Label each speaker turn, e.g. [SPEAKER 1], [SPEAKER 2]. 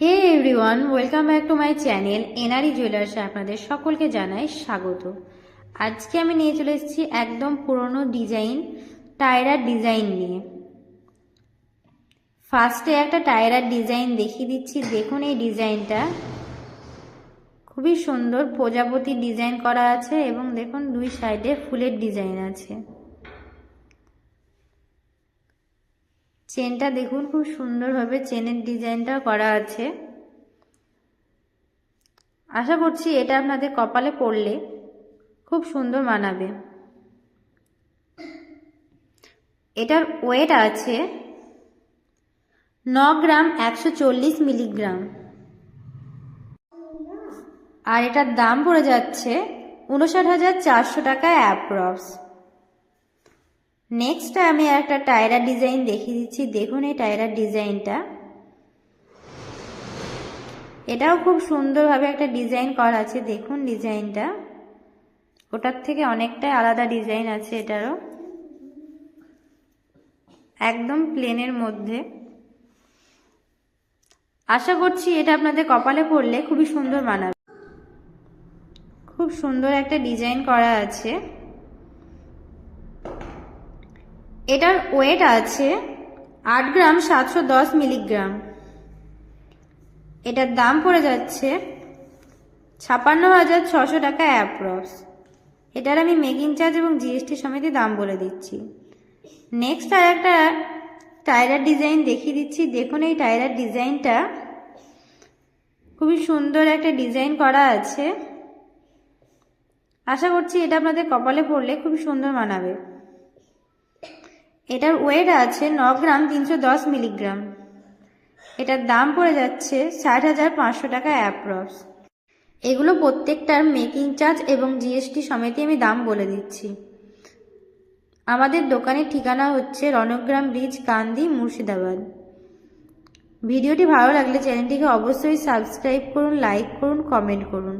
[SPEAKER 1] Hey everyone welcome back to my channel NRE জুয়েলার্সে আপনাদের সকলকে জানাই স্বাগত। আজকে আমি নিয়ে চলে এসেছি একদম পুরনো ডিজাইন টায়রার ডিজাইন নিয়ে। ফার্স্টে একটা টায়রার ডিজাইন দেখিয়ে দিচ্ছি, দেখুন এই ডিজাইনটা খুবই সুন্দর প্রজাপতি ডিজাইন করা আছে এবং দেখুন দুই সাইডে ফুলের ডিজাইন আছে। চেনটা দেখুন, খুব সুন্দরভাবে চেনের ডিজাইনটা করা আছে। আশা করছি এটা আপনাদের কপালে পড়লে খুব সুন্দর মানাবে। এটার ওয়েট আছে ন গ্রাম একশো চল্লিশ মিলিগ্রাম। আর এটার দাম পড়ে যাচ্ছে উনষাট হাজার চারশো টাকা অ্যাপ্রক্স। নেক্সট আমি একটা টায়রার ডিজাইন দেখিয়ে দিচ্ছি। দেখুন এই টায়রার ডিজাইনটা এটাও খুব সুন্দরভাবে একটা ডিজাইন করা আছে। দেখুন ডিজাইনটা ওটার থেকে অনেকটাই আলাদা ডিজাইন আছে এটারও। একদম প্লেনের মধ্যে। আশা করছি এটা আপনাদের কপালে পড়লে খুবই সুন্দর মানাবে। খুব সুন্দর একটা ডিজাইন করা আছে। এটার ওয়েট আছে আট গ্রাম সাতশো দশ মিলিগ্রাম। এটার দাম পড়ে যাচ্ছে ছাপান্ন হাজার ছশো টাকা অ্যাপ্রক্স। এটার আমি মেকিং চার্জ এবং জিএসটি সমেত দাম বলে দিচ্ছি। নেক্সট আর একটা টায়রার ডিজাইন দেখিয়ে দিচ্ছি। দেখুন, এই টায়রার ডিজাইনটা খুবই সুন্দর একটা ডিজাইন করা আছে। আশা করছি এটা আপনাদের কপালে পড়লে খুবই সুন্দর মানাবে। এটার ওয়েট আছে ন গ্রাম তিনশো দশ মিলিগ্রাম। এটার দাম পড়ে যাচ্ছে ষাট হাজার পাঁচশো টাকা অ্যাপ্রক্স। এগুলো প্রত্যেকটার মেকিং চার্জ এবং জিএসটি সমেতই আমি দাম বলে দিচ্ছি। আমাদের দোকানের ঠিকানা হচ্ছে রণগ্রাম ব্রিজ, কান্দি, মুর্শিদাবাদ। ভিডিওটি ভালো লাগলে চ্যানেলটিকে অবশ্যই সাবস্ক্রাইব করুন, লাইক করুন, কমেন্ট করুন।